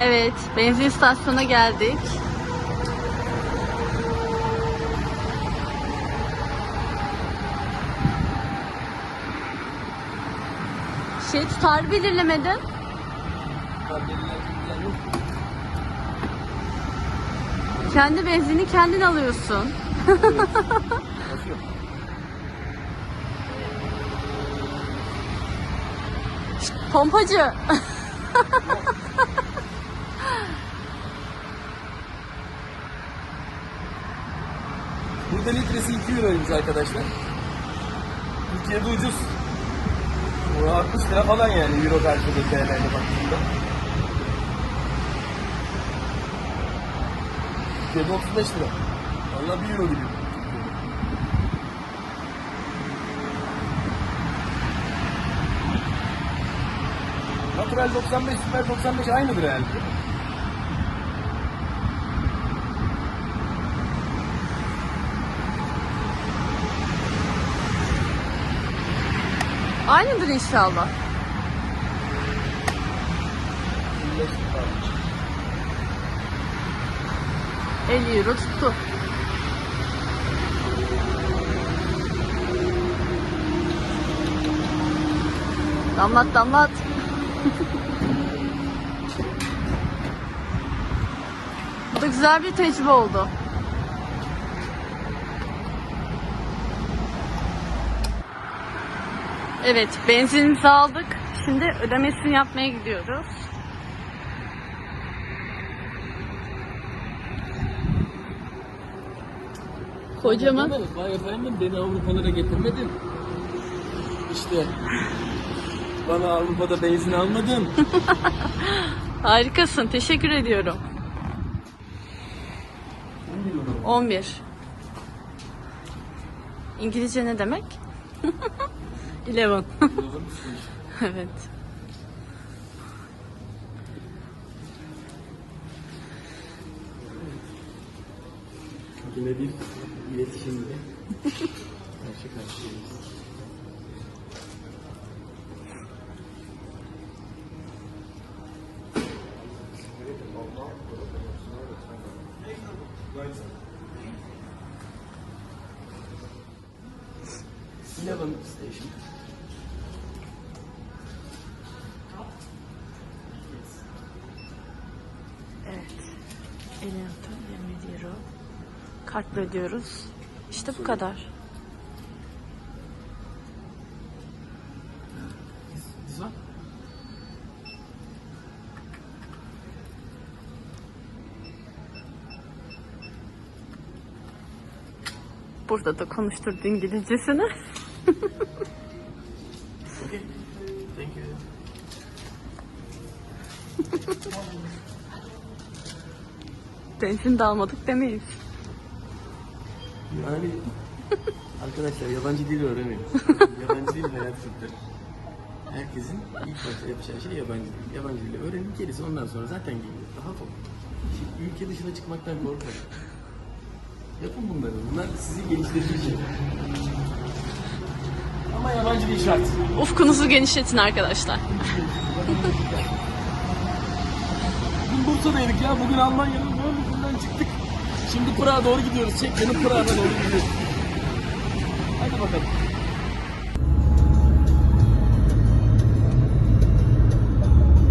Evet, benzin istasyonuna geldik. Şey tutar belirlemedin. Kendi benzini kendin alıyorsun. Pompacı. Burada litresi 2 euroymuş arkadaşlar. Türkiye'de ucuz. Bu 60 lira falan yani euro karşılığı TL'ye baktığında. Türkiye'de 35 lira. Valla 1 euro gibi. Natural 95, süper 95 aynıdır herhalde. Aynıdır inşallah. 25 lira. 50 euro tuttu. Damlat damlat. Bu da güzel bir tecrübe oldu. Evet, benzinimizi aldık. Şimdi ödemesini yapmaya gidiyoruz. Kocaman. Vay efendim beni Avrupalara getirmedin. İşte bana Avrupa'da benzin almadın. Harikasın. Teşekkür ediyorum. 11. İngilizce ne demek? 11. evet. Yine bir iletişimde karşı karşıyayız. Eleven station. 56, 20 euro. Kartla ödüyoruz. İşte bu kadar. Burada da konuşturdu İngilizcesini. Okay. Thank you. Benzin de almadık demeyiz. Yani arkadaşlar yabancı dil öğrenin. yabancı dil hayat kurtarır. Herkesin ilk başta yapacağı şey yabancı dil. Yabancı dili öğrenin gerisi ondan sonra zaten geliyor. Olun. Şimdi ülke dışına çıkmaktan korkmayın. Yapın bunları. Bunlar sizi geliştirecek şeyler. Ama yabancı dil şart. Ufkunuzu genişletin arkadaşlar. Bursa'daydık ya. Bugün Almanya'nın Nürnberg'den çıktık. Şimdi Prag'a doğru gidiyoruz. Çek beni Prag'a doğru gidiyoruz. Hadi bakalım.